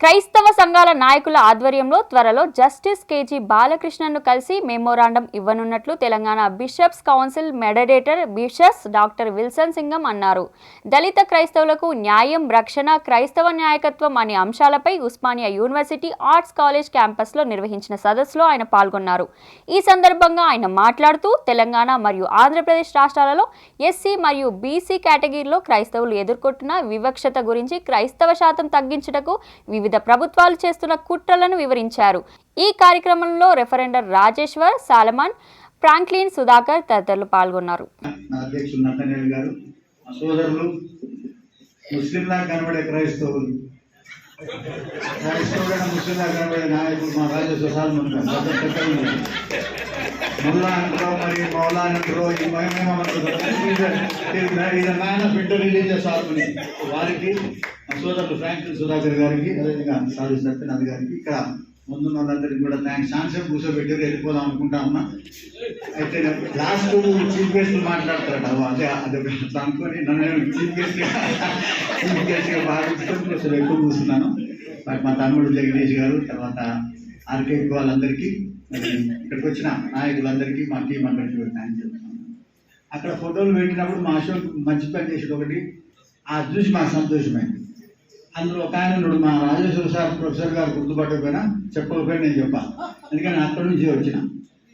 క్రైస్తవ సంఘాల నాయకుల ఆధ్వర్యంలో త్వరలో జస్టిస్ కేజీ బాలకృష్ణన్ను కలిసి memorandum ఇవ్వనున్నట్లు Telangana bishops council moderator bishops doctor Wilson Singam అన్నారు. దళిత క్రైస్తవులకు న్యాయం రక్షణ క్రైస్తవ నాయకత్వం అనే అంశాలపై ఉస్మానియా యూనివర్సిటీ ఆర్ట్స్ కాలేజ్ క్యాంపస్లో నిర్వహించిన సదస్సులో ఆయన పాల్గొన్నారు. ఈ సందర్భంగా ఆయన మాట్లాడుతూ తెలంగాణ మరియు ఆంధ్రప్రదేశ్ రాష్ట్రాలలో ఎస్సీ మరియు బీసీ కేటగిరీలో క్రైస్తవులు ఎదుర్కొంటున్న వివక్షత గురించి క్రైస్తవ శాతం తగ్గించుటకు వివిధ ప్రభుత్వాలు చేస్తున్న కుట్రలను వివరించారు. ఈ కార్యక్రమంలో reverend Rajeshwar Solomon Franklin Sudhakar తదితరులు పాల్గొన్నారు. ముస్లింలా కనబడే క్రైస్తవులు. క్రైస్తవుడైన ముస్లింలా కనబడే మా రాజ్య సుశాలు ముల్లా అంటారో మరి మౌలా అంటారో ఈ నాయన బిడ్డ రిలీజియస్ ఆర్మని వారికి సోదరు సోదరులు ఫ్రాంక్లిన్ సుధాకర్ గారికి అదేవిధంగా సాధు సత్యనాథ్ గారికి ఇక్కడ ముందున్న వాళ్ళందరికీ కూడా థ్యాంక్స్ ఛాన్సెప్ కూర్చోబెట్టి వెళ్ళిపోదాం అనుకుంటా ఉన్నా. అయితే లాస్ట్ చీఫ్ గెస్ట్ మాట్లాడతారట అదే అదే అట్లా అనుకొని నన్ను చీఫ్ గెస్ట్ చీఫ్ గెస్ట్గా భావించడం కొంచెం ఎక్కువ కూర్చున్నాను. మరి మా తమ్ముడు జగదీష్ గారు తర్వాత ఆర్కే వాళ్ళందరికీ ఇక్కడికి వచ్చిన నాయకులందరికీ మా టీం అందరికీ థ్యాంక్స్ చెప్తున్నాను. అక్కడ ఫోటోలు పెట్టినప్పుడు మా అశోక్ మంచి పని చేసేది ఒకటి. ఆ చూసి మాకు సంతోషమైంది. అందులో ఒక ఆయన మా రాజేశ్వర సార్ ప్రొఫెసర్ గారు గుర్తుపట్టకపోయినా చెప్పకపోయినా నేను చెప్పాను అందుకని అక్కడి నుంచి వచ్చిన.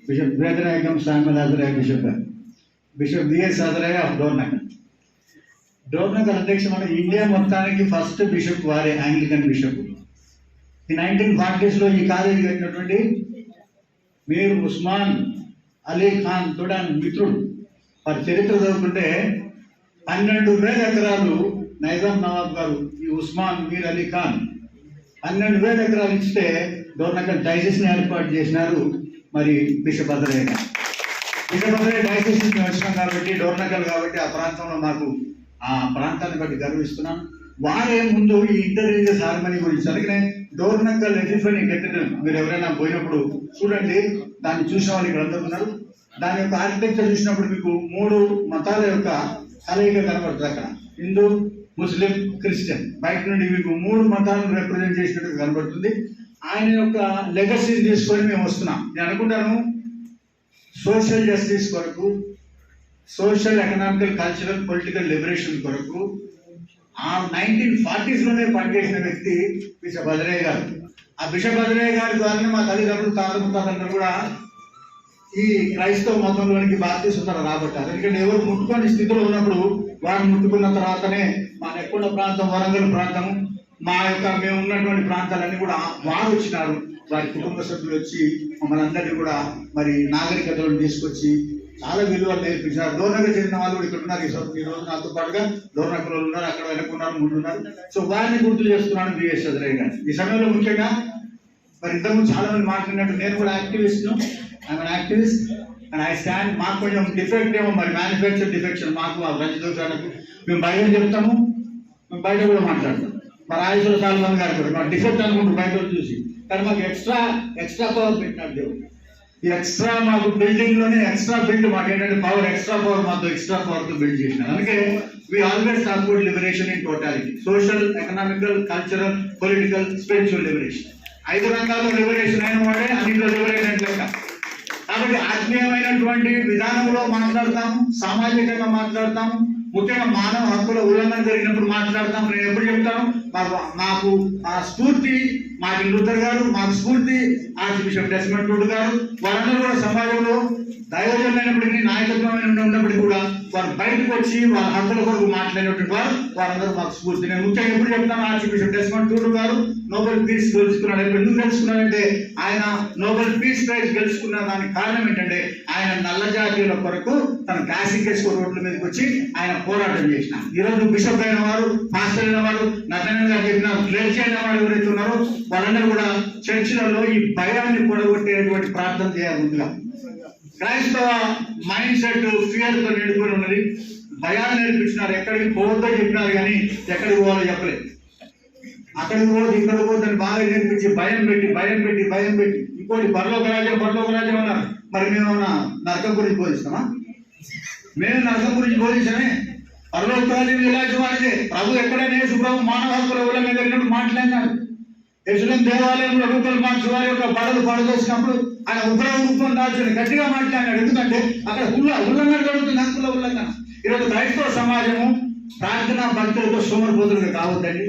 Bishop Vedanayagam Samuel Azariah bishop గారు. Bishop BS Azariah of Dornakal Dornakal అధ్యక్షం అంటే ఇండియా మొత్తానికి ఫస్ట్ బిషప్ వారే ఆంగ్లికన్ బిషప్. ఈ నైన్టీన్ ఫార్టీస్లో ఈ కాలేజీ కట్టినటువంటి మీర్ ఉస్మాన్ అలీ ఖాన్ తోడా మిత్రుడు. వారి చరిత్ర చదువుకుంటే పన్నెండు వేల ఎకరాలు నైజాం నవాబ్ గారు ఈ ఉస్మాన్ మీర్ అలీ ఖాన్ పన్నెండు వేల ఎకరాలు ఇస్తే డోర్నకల్ డైజెషన్ ఏర్పాటు చేసినారు మరి బిషప్ అదరయ్య గారు. బిషప్ అదరయ్య డైజెషన్ వచ్చినాం కాబట్టి డోర్నకల్ కాబట్టి ఆ ప్రాంతంలో మాకు ఆ ప్రాంతాన్ని బట్టి గర్విస్తున్నాను వారే ముందు ఈ ఇంటర్వ్యూస్ హార్మనీ గురించి అలాగే డోర్నకల్ ఎలిఫెంట్ కట్టడం మీరు ఎవరైనా పోయినప్పుడు చూడండి దాన్ని చూసిన వాళ్ళు ఇక్కడ అందరూ ఉన్నారు. దాని యొక్క ఆర్కిటెక్చర్ చూసినప్పుడు మీకు మూడు మతాల యొక్క కలయిక కనబడుతుంది అక్కడ. Hindu Muslim Christian. బయట నుండి మీకు మూడు మతాలను రిప్రజెంట్ చేసినట్టు కనబడుతుంది. ఆయన యొక్క లెగసీని తీసుకొని మేము వస్తున్నాం. నేను అనుకుంటాను సోషల్ జస్టిస్ కొరకు social economical cultural political liberation కొరకు ఆ నైన్టీన్ ఫార్టీస్లోనే పనిచేసిన వ్యక్తి బిషప్ అదరయ్య గారు. ఆ బిషప్ అదరయ్య గారి ద్వారానే మా తల్లిదండ్రులు తాతలు తాతలు కూడా ఈ క్రైస్తవ మతంలోనికి బాధ్యత రాబట్టారు ఎందుకంటే ఎవరు ముట్టుకొని స్థితిలో ఉన్నప్పుడు వారు ముట్టుకున్న తర్వాతనే మా నెక్కొండ ప్రాంతం వరంగల్ ప్రాంతం మా యొక్క మేము ఉన్నటువంటి ప్రాంతాలన్నీ కూడా వారు వచ్చినారు. వారి కుటుంబ సభ్యులు వచ్చి మమ్మల్ని అందరినీ కూడా మరి నాగరికతలను తీసుకొచ్చి చాలా విలువలు నేర్పించారు డోర్నగర్ చెందిన వాళ్ళు కూడా ఇక్కడ ఉన్నారు. ఈ ఈ రోజు నాతో పాటుగా డోర్నగర్ ఉన్నారు అక్కడ వెనుకున్నారు ముందు ఉన్నారు. సో వారిని గుర్తు చేస్తున్నాను బిఎస్ చంద్రయ్య గారు. ఈ సమయంలో ముఖ్యంగా మరి ఇంతకుముందు చాలా మంది మాట్లాడినట్టు నేను కూడా యాక్టివిస్ట్ను. I'm activist and I stand మాకు కొంచెం డిఫెక్ట్ ఏమో మరి మ్యానుఫ్యాక్చర్ డిఫెక్షన్ మాకు ఆ రజదోషాలకు మేము బయట చెప్తాము మేము బయట కూడా మాట్లాడతాం. మరి ఆయుష్లో చాలా గారు కూడా మాకు డిఫెక్ట్ అనుకుంటారు బయట చూసి కానీ మాకు ఎక్స్ట్రా ఎక్స్ట్రా పవర్ పెట్టినట్టు దేవుడు. ఈ ఎక్స్ట్రా మాకు బిల్డింగ్లోనే ఎక్స్ట్రా బిల్డ్ మాకు ఏంటంటే పవర్ ఎక్స్ట్రా పవర్ మాతో ఎక్స్ట్రా పవర్తో బిల్డ్ చేసినారు. అందుకే we always support liberation in totality social economical cultural political spiritual liberation ఐదు రంగాల్లో లిబరేషన్ అయిన వాడే అన్నింటిలో లిబరేషన్ లెక్క కాబట్టి ఆత్మీయమైనటువంటి విధానంలో మాట్లాడతాం సామాజికంగా మాట్లాడతాం ముఖ్యంగా మానవ హక్కుల ఉల్లంఘన జరిగినప్పుడు మాట్లాడతాం. నేను ఎప్పుడు చెప్తాను? మాకు మాకు ఆ స్ఫూర్తి మార్టిన్ లూథర్ గారు మాకు స్ఫూర్తి ఆర్చ్ బిషప్ డెస్మెంట్ గారు వారందరూ కూడా సమాజంలో దైవజనమైనప్పటికీ నాయకత్వమైన ఉన్నప్పటికీ కూడా వారు బయటకు వచ్చి వారి హక్కుల కొరకు మాట్లాడినటువంటి వారు వారందరూ మాకు స్ఫూర్తి. నేను ముఖ్యంగా ఎప్పుడు చెప్తాను ఆర్చిబిషప్ డెస్మండ్ టూడు గారు నోబెల్ పీస్ గెలుచుకున్నాడు. ఎందుకు గెలుచుకున్నాడంటే ఆయన నోబెల్ పీస్ ప్రైజ్ గెలుచుకున్న దానికి కారణం ఏంటంటే ఆయన నల్ల జాతీయుల కొరకు తన క్లాసిక్ ఎస్కో రోడ్ల మీదకి వచ్చి ఆయన పోరాటం చేసిన. ఈ రోజు బిషప్ అయిన వారు పాస్టర్ అయిన వారు నతన గారు చెప్పిన క్లెర్జీ అయిన వారు ఎవరైతే ఉన్నారో వాళ్ళందరూ కూడా చర్చిలలో ఈ భయాన్ని కూడగొట్టేటువంటి ప్రార్థన చేయాలి ముందుగా. క్రైస్తవ మైండ్ సెట్ ఫియర్తో నిండుకొని ఉన్నది. భయాన్ని నేర్పించినారు. ఎక్కడికి పోవద్దో చెప్పినారు కానీ ఎక్కడికి పోవాలో చెప్పలేదు. అక్కడికి పోదు ఇక్కడ పోదని బాగా నేర్పించి భయం పెట్టి భయం పెట్టి భయం పెట్టి. ఇంకోటి పరలోక రాజ్యం పరలోక రాజ్యం అన్నారు. మరి మేము నరకం గురించి బోధిస్తామా? మేము నరకం గురించి బోధించమే. పరలోక రాజ్యం ఇలాంటి వాడిదే ప్రభు ఎక్కడైనా యేసు ప్రభు మానవ హక్కుల మీద జరిగినప్పుడు మాట్లాడినాడు. యశ్వరం దేవాలయంలో రూపల్ మార్చి వారి యొక్క పడలు పడదోసినప్పుడు ఆయన ఉగ్ర రూపం దాల్చుని గట్టిగా మాట్లాడినాడు. ఎందుకంటే అక్కడ ఉల్ల ఉల్లంఘన జరుగుతుంది. హక్కుల ఉల్లంఘన. ఈరోజు క్రైస్తవ సమాజము ప్రార్థన భక్తులతో సోమరిపోతులుగా కావద్దండి.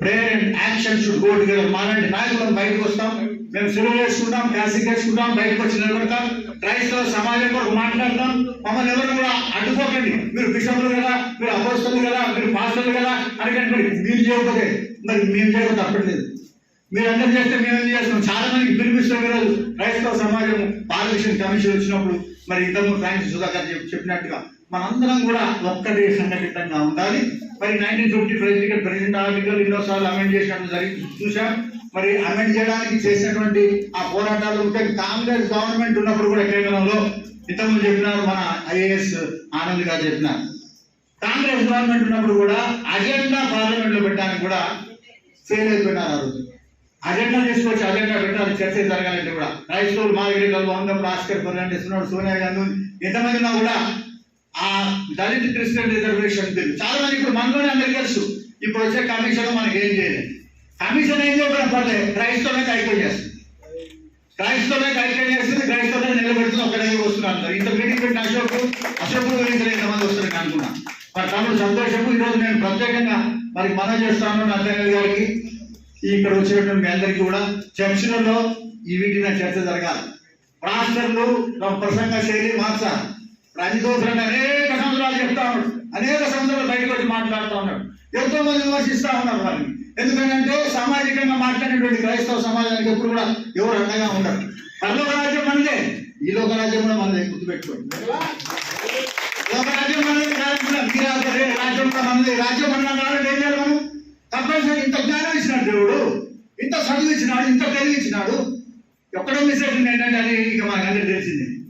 Prayer and action should go together మాలాంటి నాయకులను బయటకు వస్తాం. మేము సిలువ వేసుకుంటాం క్యాసిక్ వేసుకుంటాం బయటకు వచ్చి నిలబడతాం. క్రైస్తవ సమాజం కొరకు మాట్లాడతాం. మమ్మల్ని ఎవరు కూడా అడ్డుకోకండి. మీరు బిషపులు కదా మీరు అపోస్తులు కదా మీరు పాస్టర్లు కదా అనకండి మీరు చేయకపోతే మరి మేము చేయకపోతే తప్పట్లేదు మీరు అందరు చేస్తే మేము ఏం చేస్తాం? చాలా మందికి పిలిపిస్తాం ఈరోజు క్రైస్తవ సమాజం పాలిటిషన్ కమిషన్ వచ్చినప్పుడు మరి ఇంతకు ఫ్రాన్స్ సుధాకర్ చెప్పినట్టుగా మనందరం కూడా ఒక్కటే సంఘటితంగా ఉండాలి. మరి nineteen fifty president president article ఎన్నోసార్లు అమెండ్ చేసినట్టు జరిగి చూసాం మరి అమెండ్ చేయడానికి చేసినటువంటి ఆ పోరాటాలు ఉంటే కాంగ్రెస్ గవర్నమెంట్ ఉన్నప్పుడు కూడా కేంద్రంలో ఇంతకుముందు చెప్పినారు మన ఐఏఎస్ ఆనంద్ గారు చెప్పినారు. కాంగ్రెస్ గవర్నమెంట్ ఉన్నప్పుడు కూడా అజెండా పార్లమెంట్లో పెట్టడానికి కూడా ఫెయిల్ అయిపోయినారు ఆ రోజు. అజెండా తీసుకొచ్చి అజెండా పెట్టాలి చర్చ జరగాలంటే కూడా క్రైస్తవులు మాదిరిలో ఉన్నప్పుడు ఆస్కర్ ఫెర్నాండెస్ ఉన్నాడు సోనియా గాంధీ ఎంతమంది ఉన్నా కూడా ఆ దళిత క్రిస్టియన్ రిజర్వేషన్ బిల్ చాలా మంది ఇప్పుడు మనలోనే అందరికీ తెలుసు ఇప్పుడు వచ్చే కమిషన్ మనకి ఏం చేయలేదు. కమిషన్ ఏం చేయకుండా పర్లేదు క్రైస్తవులే ఐక్యం చేస్తుంది. క్రైస్తవులే ఐక్యం చేస్తుంది క్రైస్తవులే నిలబెడుతుంది ఒక దగ్గర వస్తున్నారు. ఇంత మీటింగ్ పెట్టిన అశోక్ అశోక్ గురించి ఎంతమంది వస్తున్నారు అనుకున్నా. మరి తమ్ముడు సంతోషము ఈరోజు నేను ప్రత్యేకంగా మరి మనం చేస్తాను నందన్ గారికి. ఇక్కడ వచ్చినటువంటి మీ అందరికీ కూడా చర్చిలలో ఈ వీటిన చర్చ జరగాలి. పాస్టర్లు తమ ప్రసంగ శైలి మార్చాలి. రంజితోత్రంగా అనేక సంవత్సరాలు చెప్తా ఉన్నాడు. అనేక సంవత్సరాలు బయటకు వచ్చి మాట్లాడుతూ ఉన్నాడు. ఎంతో మంది విమర్శిస్తూ ఉన్నారు వారిని. ఎందుకంటే సామాజికంగా మాట్లాడేటువంటి క్రైస్తవ సమాజానికి ఎప్పుడు కూడా ఎవరు అండగా ఉండరు. పర్లోక రాజ్యం మనదే. ఈ లోక రాజ్యం కూడా మనదే. గుర్తుపెట్టుకోండి. లోక రాజ్యం మనదే. రాజ్యం మనదే. రాజ్యం మన ఏం చేయాలి మనం ఇంత జ్ఞానం ఇచ్చినాడు దేవుడు. ఇంత చదువు ఇచ్చినాడు ఇంత తెలివి ఇచ్చినాడు. ఎక్కడో మిస్ అవుతుంది ఏంటంటే అది ఇక మనకు అందరికి తెలిసింది.